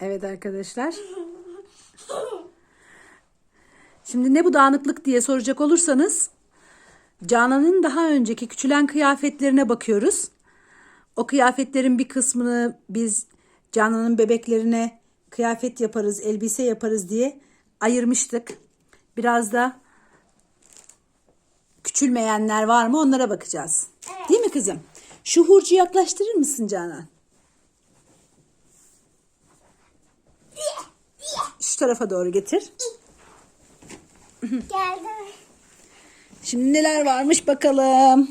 Evet arkadaşlar. Şimdi ne bu dağınıklık diye soracak olursanız Canan'ın daha önceki küçülen kıyafetlerine bakıyoruz. O kıyafetlerin bir kısmını biz Canan'ın bebeklerine kıyafet yaparız, elbise yaparız diye ayırmıştık. Biraz da küçülmeyenler var mı onlara bakacağız. Evet. Değil mi kızım? Şu hurcu yaklaştırır mısın Canan? Şu tarafa doğru getir. Geldi. Şimdi neler varmış bakalım.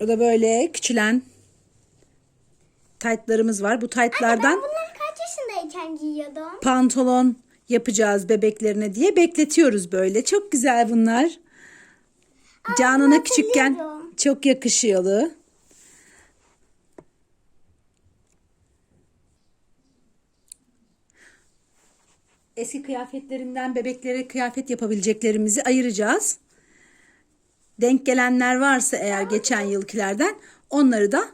Burada böyle küçülen taytlarımız var. Bu Ben taytlardan bunları kaç yaşındayken giyiyordum? pantolon yapacağız bebeklerine diye bekletiyoruz böyle. Çok güzel bunlar. Canan'a küçükken hatırlıyorum. Çok yakışıyordu. Eski kıyafetlerinden bebeklere kıyafet yapabileceklerimizi ayıracağız. Denk gelenler varsa eğer geçen yılkilerden onları da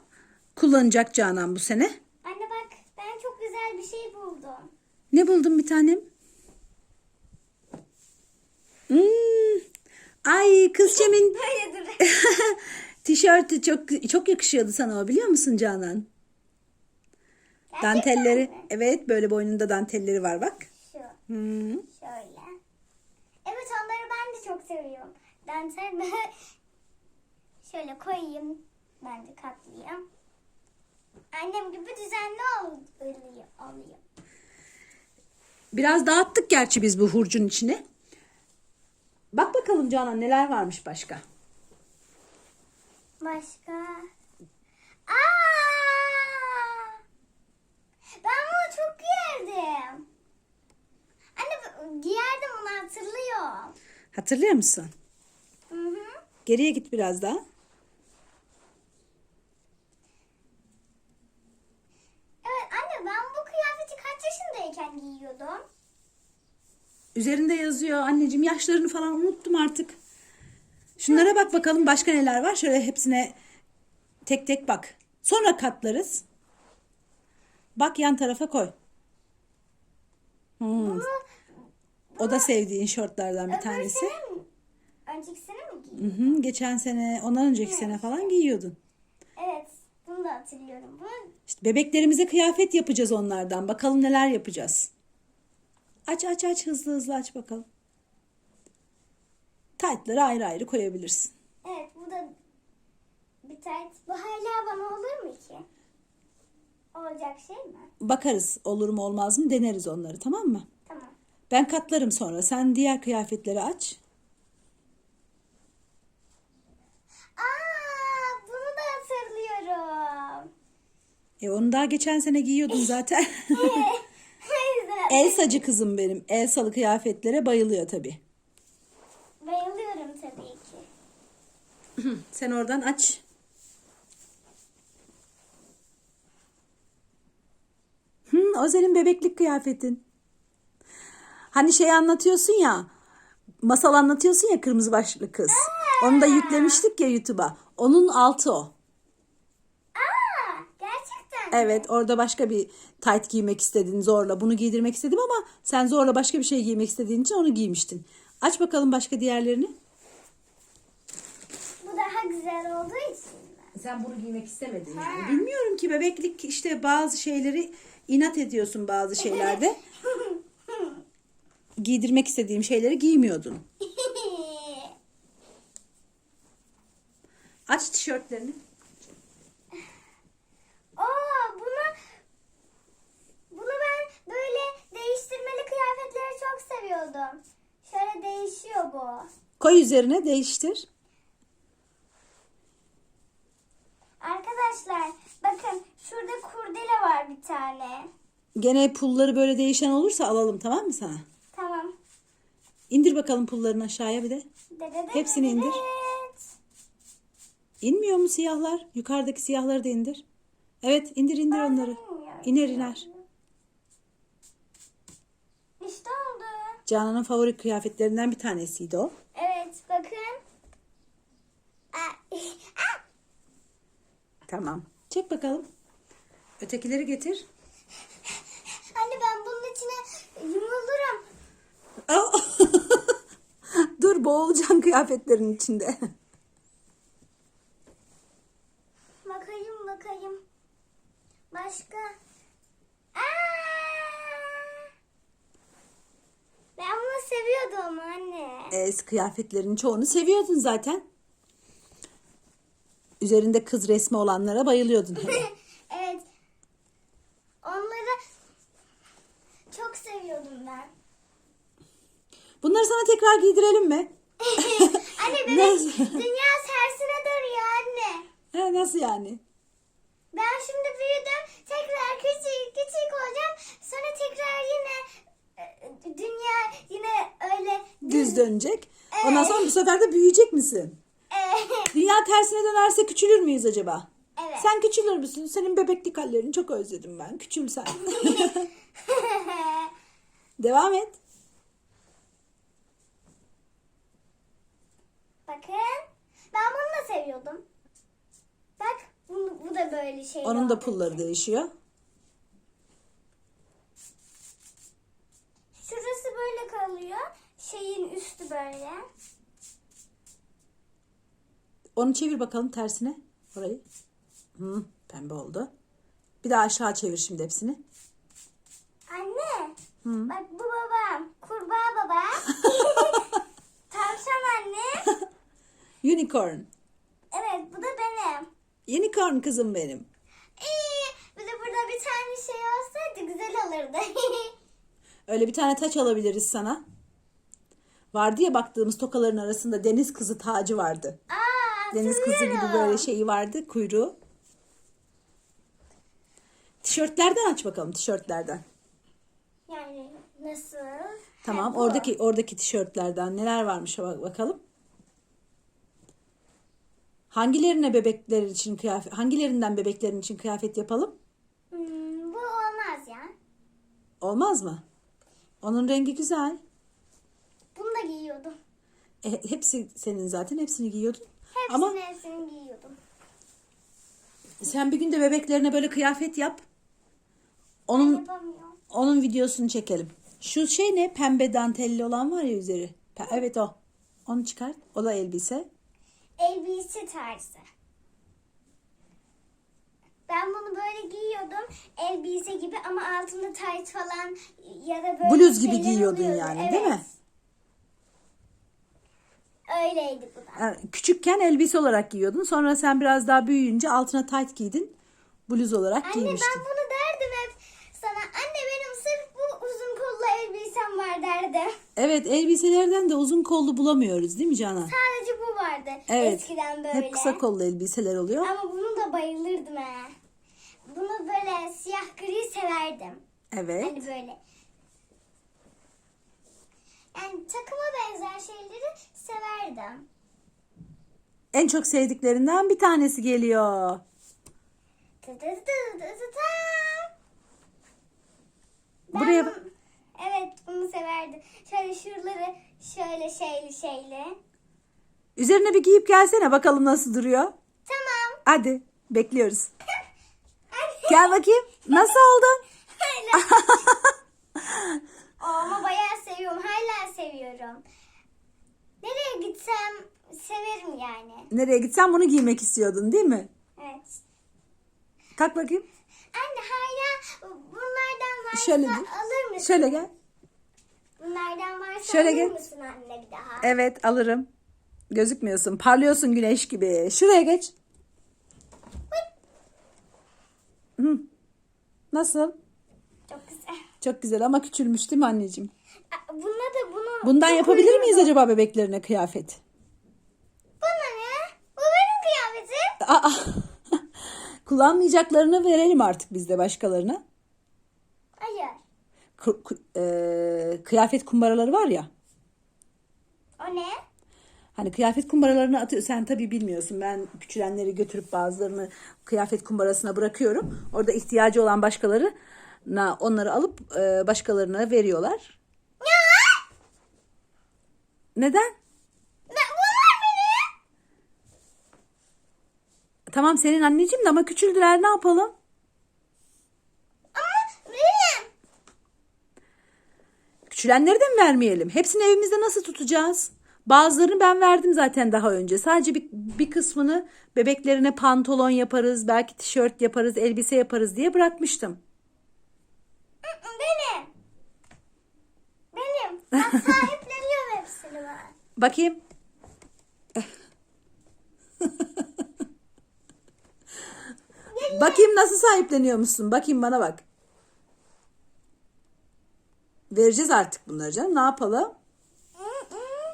kullanacak Canan bu sene. Anne bak ben çok güzel bir şey buldum. Ne buldun bir tanem? Hmm. Ay kız Cem'in tişörtü çok çok yakışıyordu sana o biliyor musun Canan? Dantelleri mi? evet böyle boynunda dantelleri var bak. Şu. Hmm. Şöyle. Evet onları ben de çok seviyorum. Dantel şöyle koyayım. Ben de katlayayım. Annem gibi düzenli ol- oluyor. Biraz dağıttık gerçi biz bu hurcun içine. Bak bakalım Canan neler varmış başka. Başka? Aa! Ben bunu çok giyerdim. Anne giyerdim bunu hatırlıyorum. Hatırlıyor musun? Hı hı. Geriye git biraz daha. Evet anne ben bu kıyafeti kaç yaşındayken giyiyordum? Üzerinde yazıyor anneciğim yaşlarını falan unuttum artık. Şunlara bak bakalım başka neler var. Şöyle hepsine tek tek bak. Sonra katlarız. Bak yan tarafa koy. Hmm, O da sevdiğin şortlardan bir tanesi. Önceki sene mi giydin? Hı hı, geçen sene, ondan önceki sene falan giyiyordun. Evet bunu da hatırlıyorum. Bunu İşte bebeklerimize kıyafet yapacağız onlardan. Bakalım neler yapacağız. Aç aç aç hızlı hızlı aç bakalım. Taytları ayrı ayrı koyabilirsin. evet bu da bir tane. Bu hala bana olur mu ki? Olacak şey mi? Bakarız olur mu olmaz mı deneriz onları tamam mı? Tamam. Ben katlarım sonra. Sen diğer kıyafetleri aç. Aa, bunu da hatırlıyorum. E onu daha geçen sene giyiyordun zaten. Elsacı kızım benim. Elsalı kıyafetlere bayılıyor tabii. Bayılıyorum tabii ki. Sen oradan aç. Hı, o senin bebeklik kıyafetin. Hani şey anlatıyorsun ya, masal anlatıyorsun ya kırmızı başlı kız. Onu da yüklemiştik ya YouTube'a. Onun altı o. Evet orada başka bir tight giymek istedin zorla. Bunu giydirmek istedim ama sen zorla başka bir şey giymek istediğin için onu giymiştin. Aç bakalım başka diğerlerini. Bu daha güzel olduğu için? Sen bunu giymek istemedin yani. Bilmiyorum ki bebeklik işte bazı şeyleri inat ediyorsun bazı şeylerde. Giydirmek istediğim şeyleri giymiyordun. Aç tişörtlerini. Oo, bunu bunu ben böyle değiştirmeli kıyafetleri çok seviyordum. Şöyle bu. Koy üzerine değiştir. Arkadaşlar bakın şurada kurdele var bir tane. Gene pulları böyle değişen olursa alalım tamam mı sana? Tamam. İndir bakalım pullarını aşağıya bir de. Dede Hepsini indir. İnmiyor mu siyahlar? Yukarıdaki siyahları da indir. Evet indir indir onları. inmiyorum. İner iner. Canan'ın favori kıyafetlerinden bir tanesiydi o. Evet bakın. Tamam. Çek bakalım. Ötekileri getir. Anne ben bunun içine yumulurum. Dur boğulacaksın kıyafetlerin içinde. Kıyafetlerin çoğunu seviyordun zaten. Üzerinde kız resmi olanlara bayılıyordun. evet. Onları çok seviyordum ben. Bunları sana tekrar giydirelim mi? anne bebek dünya tersine dönüyor anne. Ha, nasıl yani? Ben şimdi büyüdüm. Tekrar küçük küçük olacağım. Sonra tekrar yine e, dünya yine öyle Düz dönecek. Ondan sonra bu sefer de büyüyecek misin? Evet. Dünya tersine dönerse küçülür müyüz acaba? Evet. Sen küçülür müsün? Senin bebeklik hallerini çok özledim ben. Küçül sen. Devam et. Bakın. Ben bunu da seviyordum. Bak bu, bu da böyle şey. Onun da pulları değişiyor. Şurası böyle kalıyor. Şeyin üstü böyle. Onu çevir bakalım tersine. Orayı. Hı, pembe oldu. Bir daha aşağı çevir şimdi hepsini. Anne. Hı. Bak bu babam. Kurbağa baba. Tavşan anne. Unicorn. Evet bu da benim. Unicorn kızım benim. İyi. Bir de burada bir tane şey olsaydı güzel olurdu. Öyle bir tane taç alabiliriz sana. Vardı ya baktığımız tokaların arasında deniz kızı tacı vardı. Aa, Deniz kızı gibi böyle şeyi vardı kuyruğu. Tişörtlerden aç bakalım tişörtlerden. Yani nasıl? Tamam Ha, oradaki oradaki tişörtlerden neler varmış bak bakalım. Hangilerine bebekler için kıyafet hangilerinden bebeklerin için kıyafet yapalım? Hmm, bu olmaz ya. Olmaz mı? Onun rengi güzel. E, hepsi senin zaten hepsini giyiyordun. Hepsini Ama hepsini giyiyordum. sen bir gün de bebeklerine böyle kıyafet yap. Onun onun videosunu çekelim. Şu şey ne? Pembe dantelli olan var ya üzeri. Pe- Evet o. Onu çıkart. O da elbise. Elbise tarzı. Ben bunu böyle giyiyordum. Elbise gibi ama altında tayt falan ya da böyle Bluz gibi giyiyordun oluyordu. yani, değil mi? Öyleydi bu da. Yani küçükken elbise olarak giyiyordun. Sonra sen biraz daha büyüyünce altına tayt giydin. Bluz olarak Anne giymiştin. ben bunu derdim hep sana. Anne benim sırf bu uzun kollu elbisem var derdim. Evet elbiselerden de uzun kollu bulamıyoruz değil mi Canan? Sadece bu vardı Evet. eskiden böyle. Hep kısa kollu elbiseler oluyor. Ama bunu da bayılırdım ha. Bunu böyle siyah gri severdim. Evet. Hani böyle. Yani takıma benzer şeyleri severdim. En çok sevdiklerinden bir tanesi geliyor. Tı tı tı tı tı tı. Ben Buraya bunu- Evet bunu severdim. Şöyle şuraları şöyle şeyli şeyli. Üzerine bir giyip gelsene bakalım nasıl duruyor. Tamam. Hadi bekliyoruz. Gel bakayım. Nasıl oldun? Ama bayağı seviyorum. Hala seviyorum. Nereye gitsem severim yani. Nereye gitsen bunu giymek istiyordun değil mi? Evet. Kalk bakayım. Anne hala bunlardan varsa Şöyle dur. alır mısın? Şöyle gel. Bunlardan varsa Şöyle alır gel. mısın anne bir daha? Evet alırım. Gözükmüyorsun. Parlıyorsun güneş gibi. Şuraya geç. Hı. Nasıl? Çok güzel. Ama küçülmüş değil mi anneciğim? Bununla da bunu... Bundan yapabilir miyiz acaba bebeklerine kıyafet? Bana ne? Bu benim kıyafetim. Aa, kullanmayacaklarını verelim artık biz de başkalarına. Hayır. Ku- ku- eee, kıyafet kumbaraları var ya. O ne? Hani kıyafet kumbaralarını atıyor. Sen tabii bilmiyorsun. Ben küçülenleri götürüp bazılarını kıyafet kumbarasına bırakıyorum. Orada ihtiyacı olan başkaları onları alıp eee, başkalarına veriyorlar. Ya! Neden? Ben, bunlar benim. Tamam senin anneciğim de ama küçüldüler ne yapalım? Ama benim. Küçülenleri de mi vermeyelim? Hepsini evimizde nasıl tutacağız? Bazılarını ben verdim zaten daha önce. Sadece bir, bir kısmını bebeklerine pantolon yaparız, belki tişört yaparız, elbise yaparız diye bırakmıştım. Benim. Benim. Ben sahipleniyorum hepsini ben. Bakayım. Bakayım nasıl sahipleniyor musun? Bakayım bana bak. Vereceğiz artık bunları canım. Ne yapalım?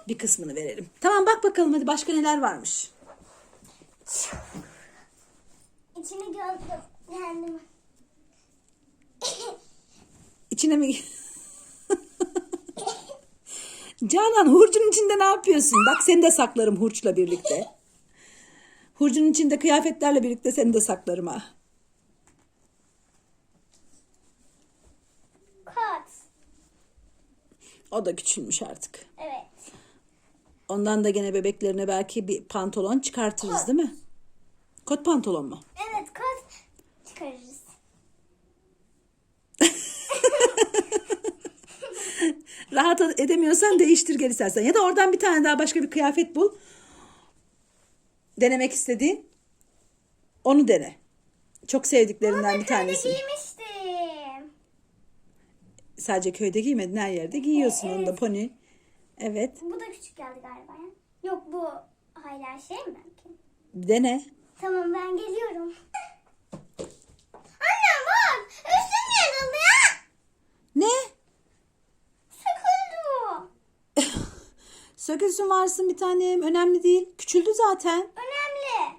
Bir kısmını verelim. Tamam bak bakalım hadi başka neler varmış. İçini gördüm kendimi. İçine mi? Canan hurcun içinde ne yapıyorsun? Bak seni de saklarım hurçla birlikte. Hurcun içinde kıyafetlerle birlikte seni de saklarım ha. Kot. O da küçülmüş artık. Evet. Ondan da gene bebeklerine belki bir pantolon çıkartırız değil mi? Kot pantolon mu? Evet kot çıkarırız. Rahat edemiyorsan değiştir gel istersen. Ya da oradan bir tane daha başka bir kıyafet bul. Denemek istediğin. Onu dene. Çok sevdiklerinden bir tanesi. giymiştim. Sadece köyde giymedin her yerde giyiyorsun onu da pony. Evet. Bu da küçük geldi galiba. Yok bu hala şey mi belki? Dene. Tamam ben geliyorum. Anne bak üstüm yarıldı ya. Ne? Sıkıldı bu. Sökülsün varsın bir tanem. Önemli değil. Küçüldü zaten. Önemli.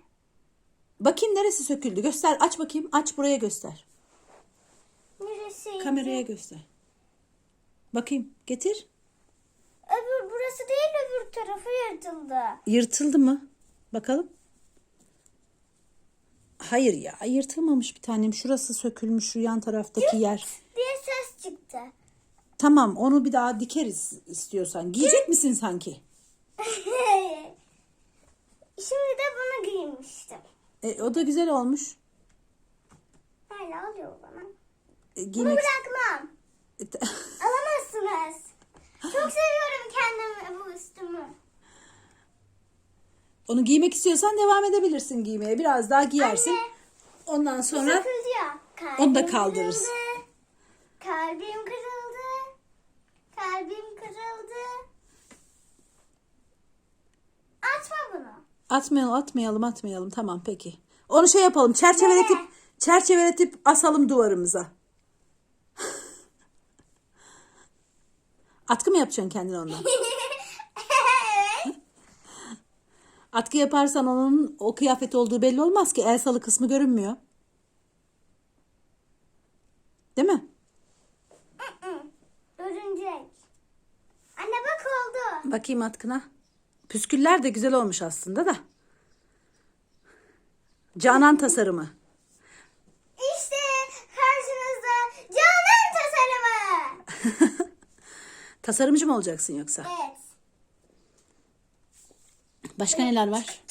Bakayım neresi söküldü. Göster. Aç bakayım. Aç buraya göster. Neresi? Kameraya göster. Bakayım. Getir. Öbür burası değil öbür tarafı yırtıldı. Yırtıldı mı? Bakalım. Hayır ya yırtılmamış bir tanem. Şurası sökülmüş şu yan taraftaki yer. diye ses çıktı. Tamam onu bir daha dikeriz istiyorsan. Giyecek misin sanki? Şimdi de bunu giymiştim. E, o da güzel olmuş. Hala alıyor bana. E, Bunu giymek... bırakmam. E, Alamazsınız. Çok seviyorum kendimi bu üstümü. Onu giymek istiyorsan devam edebilirsin giymeye. Biraz daha giyersin. Anne. Ondan sonra. Onu da kaldırırız. kırıldı. Kalbim kırıldı. Kalbim kırıldı. Açma bunu. atmayalım atmayalım atmayalım. Tamam peki. Onu şey yapalım. Çerçeveletip çerçeveletip asalım duvarımıza. Atkı mı yapacaksın kendine ondan? Atkı yaparsan onun o kıyafet olduğu belli olmaz ki. El salı kısmı görünmüyor. Değil mi? Örümcek. Anne bak oldu. Bakayım atkına. Püsküller de güzel olmuş aslında da. Canan tasarımı. İşte karşınızda Canan tasarımı. Tasarımcı mı olacaksın yoksa? Evet. Başka neler var?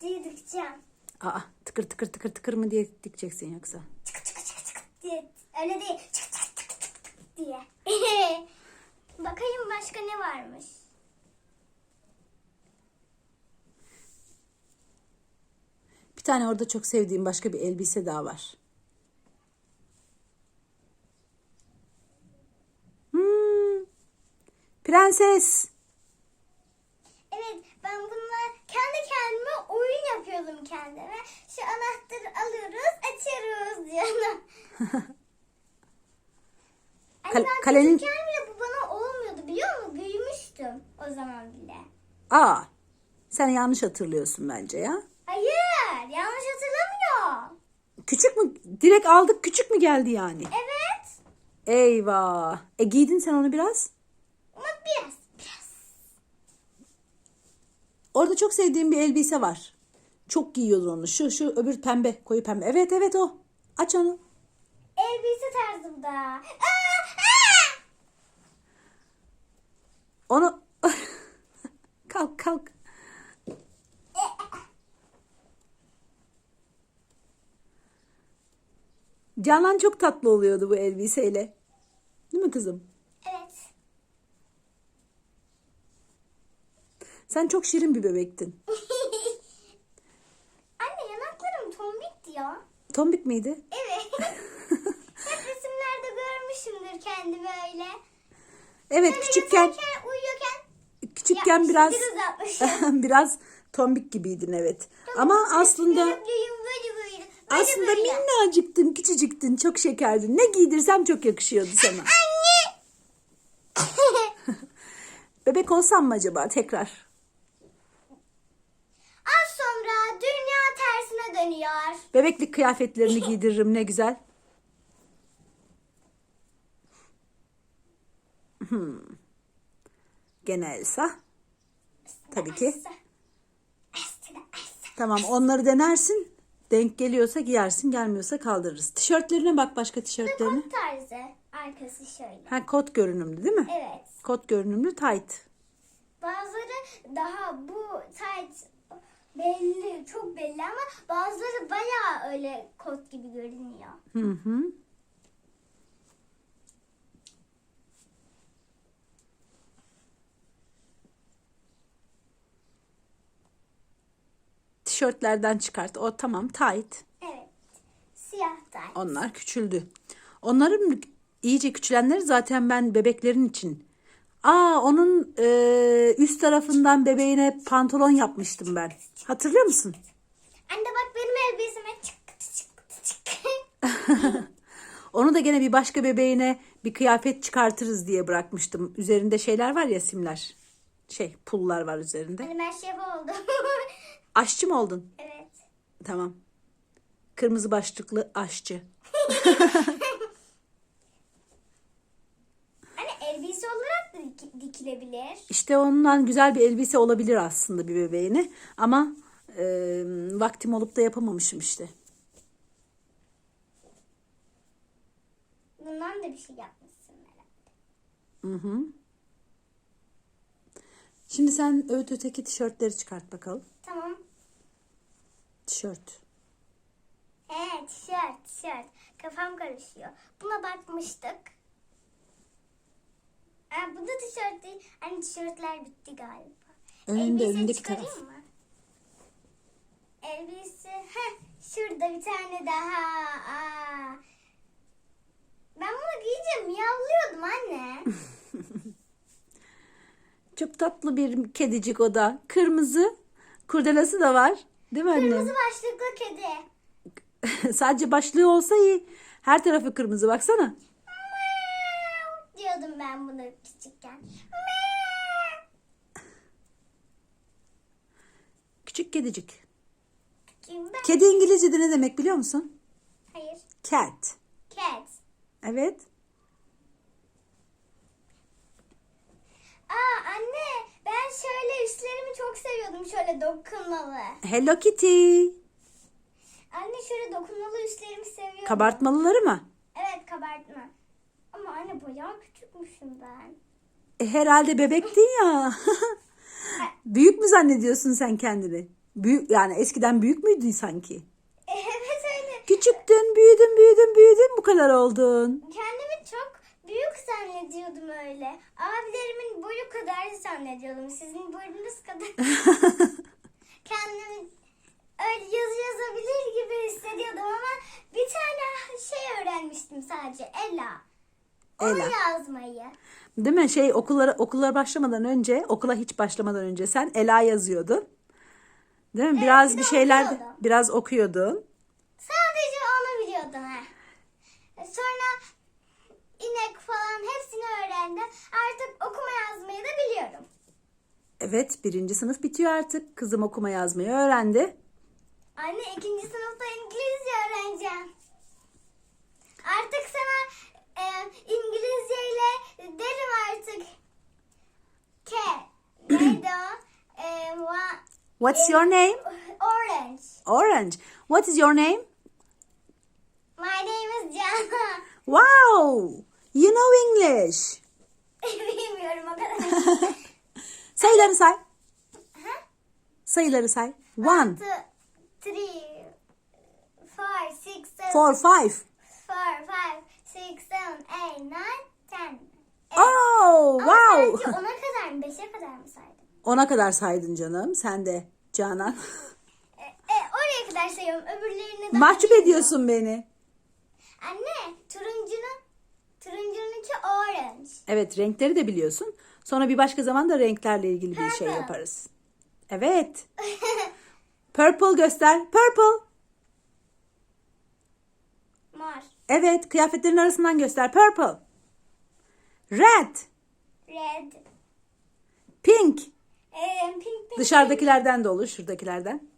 diye dikeceğim. Aa, tıkır tıkır tıkır tıkır mı diye dikeceksin yoksa? Çık çık çık çık diye. Öyle değil. Çık çık çık çık çık diye. Bakayım başka ne varmış. Bir tane orada çok sevdiğim başka bir elbise daha var. Hmm, prenses. Evet ben bununla kendi kendime oyun yapıyordum kendime. Şu anahtarı alıyoruz açıyoruz diyorum. Kal- ben kalenin- bile bu bana olmuyordu biliyor musun? Büyümüştüm o zaman bile. Aa, sen yanlış hatırlıyorsun bence ya. Hayır yanlış hatırlamıyor. Küçük mü? Direkt aldık küçük mü geldi yani? Evet Eyvah. E giydin sen onu biraz. ama biraz biraz. Orada çok sevdiğim bir elbise var. Çok giyiyordun onu. Şu şu öbür pembe, koyu pembe. Evet evet o. Aç onu. Elbise tarzımda. Aa! Onu kalk kalk. Canan çok tatlı oluyordu bu elbiseyle. Değil mi kızım? Evet. Sen çok şirin bir bebektin. Anne yanaklarım tombikti ya. Tombik miydi? Evet. Hep resimlerde görmüşümdür kendimi öyle. Evet küçükken uyuyorken küçükken biraz biraz tombik gibiydin evet. Ama aslında Böyle böyle böyle. Böyle aslında böyle. minnacıktın, küçücüktün, çok şekerdin. Ne giydirsem çok yakışıyordu sana. Anne. Bebek olsam mı acaba tekrar? Az sonra dünya tersine dönüyor. Bebeklik kıyafetlerini giydiririm ne güzel. Hmm. Gene Elsa. Tabii ki. Tamam onları denersin. Denk geliyorsa giyersin gelmiyorsa kaldırırız. Tişörtlerine bak başka tişörtlerine. Kot tarzı. Arkası şöyle. Ha kot görünümlü değil mi? Evet. Kot görünümlü tight. Bazıları daha bu tight belli, çok belli ama bazıları bayağı öyle kot gibi görünüyor. Hı hı. Tişörtlerden çıkart. O tamam tight. Evet. Siyah tight. Onlar küçüldü. Onların iyice küçülenleri zaten ben bebeklerin için. Aa onun e, üst tarafından bebeğine pantolon yapmıştım ben. Hatırlıyor musun? Anne bak benim elbiseme çıktı çıktı çıktı. Onu da gene bir başka bebeğine bir kıyafet çıkartırız diye bırakmıştım. Üzerinde şeyler var ya simler. Şey pullar var üzerinde. Anne ben şef oldum. Aşçı mı oldun? evet. Tamam. Kırmızı başlıklı aşçı. Anne elbise olarak da dik- dikilebilir. İşte ondan güzel bir elbise olabilir aslında bir bebeğine. Ama e, vaktim olup da yapamamışım işte. Bundan da bir şey yapmışsın herhalde. Hı hı. Şimdi sen öğüt öteki tişörtleri çıkart bakalım. Tamam. Tişört. Evet tişört tişört. Kafam karışıyor. Buna bakmıştık. Aa, bu da tişört değil. Hani tişörtler bitti galiba. Önünde, Elbise önündeki taraf. mı? Elbise. Heh, şurada bir tane daha. Aa. Ben bunu giyince miyavlıyordum anne. Çok tatlı bir kedicik o da. Kırmızı. Kurdelası da var. Değil mi anne? Kırmızı başlıklı kedi. Sadece başlığı olsa iyi. Her tarafı kırmızı baksana. Meow diyordum ben bunu küçükken. Meow. Küçük kedicik. Kim ben? Kedi İngilizce'de ne demek biliyor musun? Hayır. Cat. Cat. Evet. Aa anne ben şöyle üstlerimi çok seviyordum şöyle dokunmalı. Hello Kitty. Anne şöyle dokunmalı üstlerimi seviyordum. Kabartmalıları mı? Evet kabartma. Ama anne bayağı küçükmüşüm ben. E, herhalde bebektin ya. Büyük mü zannediyorsun sen kendini? Büyük yani eskiden büyük müydün sanki? Evet öyle. Küçüktün, büyüdün, büyüdün, büyüdün bu kadar oldun. Kendimi çok büyük zannediyordum öyle. Abilerimin boyu kadar zannediyordum. Sizin boyunuz kadar. Kendimi öyle yazı yazabilir gibi hissediyordum ama bir tane şey öğrenmiştim sadece Ela. Onu Ela. yazmayı. Değil mi? Şey okullara okullara başlamadan önce, okula hiç başlamadan önce sen Ela yazıyordun. Değil mi? Biraz bir bir de şeyler okuyordum. biraz okuyordun. Sadece onu biliyordum ha. Sonra inek falan hepsini öğrendim. Artık okuma yazmayı da biliyorum. Evet, birinci sınıf bitiyor artık. Kızım okuma yazmayı öğrendi. Anne ikinci sınıfta İngilizce öğreneceğim. Artık sana e, İngilizceyle derim artık. Ke. Neydi o? E, wa- What's your name? orange. Orange. What is your name? My name is Jana. Wow! You know English. Bilmiyorum o kadar. Sayıları say. Sayıları say. One, Two, three, five, six, seven, four, five. four, five, six, seven, eight, nine, ten. Oh, Ama wow. sadece ona kadar mı? Beşe kadar mı saydım? Ona kadar saydın canım. Sen de Canan. E, e, oraya kadar sayıyorum. Öbürlerini de Mahcup bilmiyorum. ediyorsun beni. Anne, turuncunun turuncununki orange. Evet renkleri de biliyorsun. Sonra bir başka zaman da renklerle ilgili bir şey yaparız. Evet. Purple göster. Purple. Mor. Evet kıyafetlerin arasından göster. Purple. Red. Red. Pink. E, pink, pink. Dışarıdakilerden de olur. Şuradakilerden.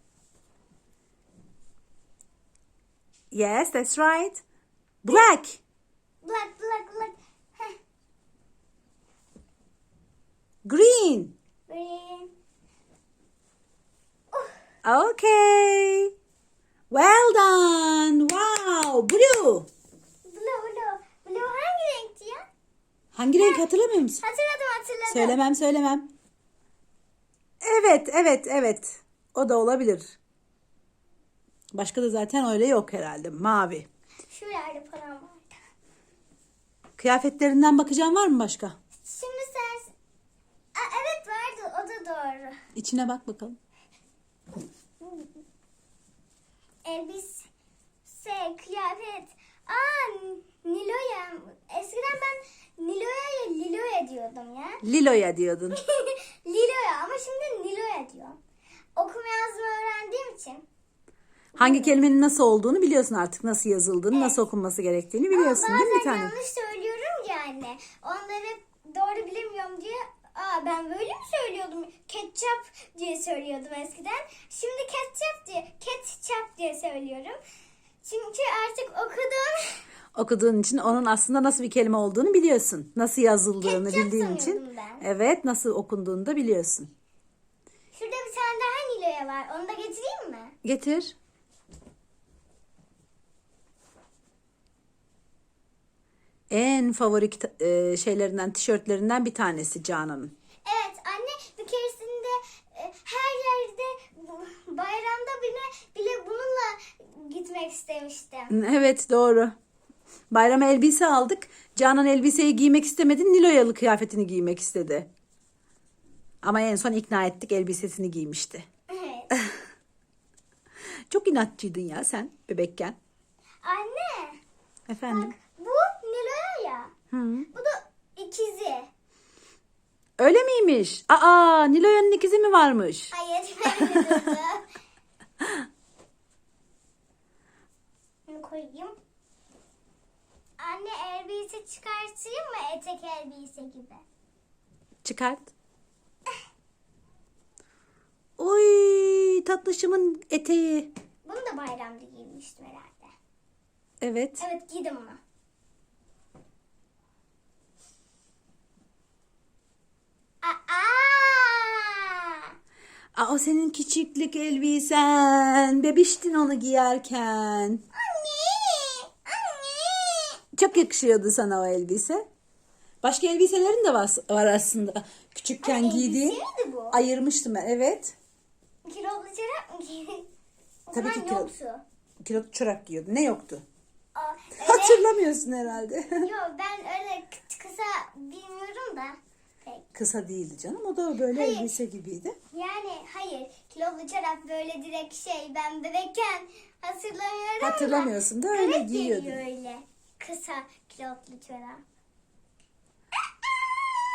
Yes, that's right. Black. Black, black, black. Heh, Green. Green. Uh, Okay. Well done. Wow. Blue. blue, blue. Blue hangi renkti ya? Hangi renk hatırlamıyor musun? Hatırladım, hatırladım. Söylemem söylemem. Evet evet evet. O da olabilir. Başka da zaten öyle yok herhalde. Mavi. Şuralarda param var. Kıyafetlerinden bakacağım var mı başka? Şimdi sen... Aa, evet vardı, o da doğru. İçine bak bakalım. Elbise, kıyafet. Aa, Nilo'ya. Eskiden ben Nilo'ya Lilo'ya diyordum ya. Lilo'ya diyordun. Lilo'ya ama şimdi Nilo'ya diyorum. Okuma yazma öğrendiğim için. Hangi kelimenin nasıl olduğunu biliyorsun artık. Nasıl yazıldığını, nasıl okunması gerektiğini biliyorsun Ama değil mi bir tane? yanlış söylüyorum ya anne. Onları doğru bilemiyorum diye Aa ben böyle mi söylüyordum? Ketçap diye söylüyordum eskiden. Şimdi ketçap diye, ketçap diye söylüyorum. Çünkü artık okudum. Okuduğun için onun aslında nasıl bir kelime olduğunu biliyorsun. Nasıl yazıldığını Ketçap bildiğin için. ben. Evet, nasıl okunduğunu da biliyorsun. Şurada bir tane daha Nilo'ya var. Onu da getireyim mi? Getir. En favori e, şeylerinden, tişörtlerinden bir tanesi Canan'ın. Evet anne bir keresinde e, her yerde bayramda bile bile bununla gitmek istemiştim. Evet doğru. Bayrama elbise aldık. Canan elbiseyi giymek istemedi. Niloyalı kıyafetini giymek istedi. Ama en son ikna ettik elbisesini giymişti. Evet. Çok inatçıydın ya sen bebekken. Anne Efendim. bak. Hı. Bu da ikizi. Öyle miymiş? Aa Niloya'nın ikizi mi varmış? Hayır. Bunu koyayım. Anne elbise çıkartayım mı etek elbise gibi? Çıkart. Oy tatlışımın eteği. Bunu da bayramda giymiştim herhalde. Evet. Evet giydim onu. Aa! O senin küçüklük elbisen. Bebiştin onu giyerken. Anne! Anne! Çok yakışıyordu sana o elbise. Başka elbiselerin de var, var aslında. Küçükken Anne, giydiğin. elbise bu? Ayırmıştım ben. Evet. Kilolu çorap mı giydin? O Tabii ki kilo- yoktu. Kilo çorap giyiyordu. Ne yoktu? Aa, öyle, Hatırlamıyorsun herhalde. yok ben öyle kı- kısa bilmiyorum da. Kısa değildi canım. O da böyle Hayır. elbise gibiydi. Yani hayır kilolu çorap böyle direkt şey ben bebekken hatırlamıyorum. Hatırlamıyorsun da öyle giyiyordun. geliyor öyle kısa kilolu çorap.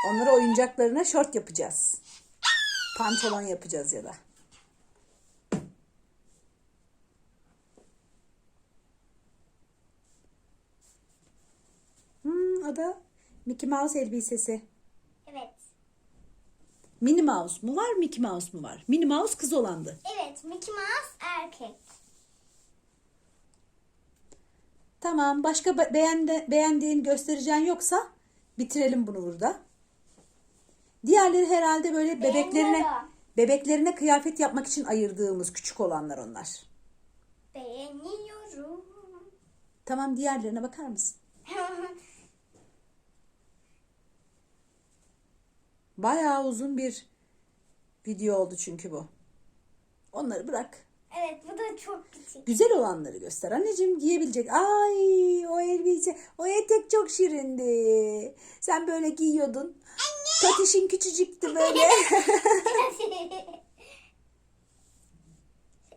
Onları oyuncaklarına şort yapacağız. Pantolon yapacağız ya da. Hmm, o da Mickey Mouse elbisesi. Minnie Mouse mu var, Mickey Mouse mu var? Minnie Mouse kız olandı. Evet Mickey Mouse erkek. Tamam, başka be- beğende, beğendiğin göstereceğin yoksa bitirelim bunu burada. Diğerleri herhalde böyle bebeklerine Beğeniyorum. bebeklerine kıyafet yapmak için ayırdığımız küçük olanlar onlar. Beğeniyorum. Tamam, diğerlerine bakar mısın? Bayağı uzun bir video oldu çünkü bu. Onları bırak. Evet bu da çok küçük. Güzel olanları göster anneciğim giyebilecek. Ay o elbise o etek çok şirindi. Sen böyle giyiyordun. Tatişin küçücüktü böyle.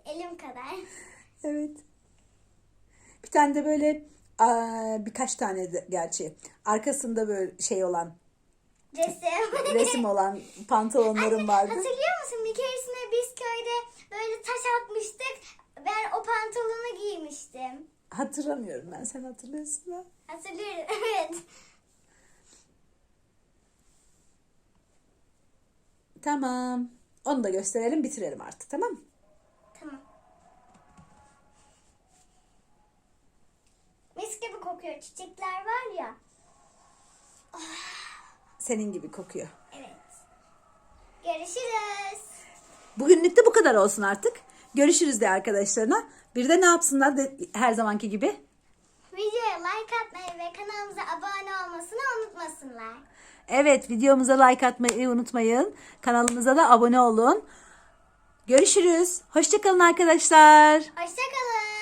Elim kadar. evet. Bir tane de böyle birkaç tane de gerçi arkasında böyle şey olan Resim. resim olan pantolonlarım vardı. Hatırlıyor musun? Bir keresinde biz köyde böyle taş atmıştık. Ben o pantolonu giymiştim. Hatırlamıyorum ben sen hatırlıyorsun mu? Hatırlıyorum. Evet. Tamam. Onu da gösterelim bitirelim artık tamam mı? Tamam. Mis gibi kokuyor. Çiçekler var ya. Senin gibi kokuyor. Evet. Görüşürüz. Bugünlük de bu kadar olsun artık. Görüşürüz de arkadaşlarına. Bir de ne yapsınlar de her zamanki gibi. Videoya like atmayı ve kanalımıza abone olmasını unutmasınlar. Evet videomuza like atmayı unutmayın. Kanalımıza da abone olun. Görüşürüz. Hoşçakalın arkadaşlar. Hoşçakalın.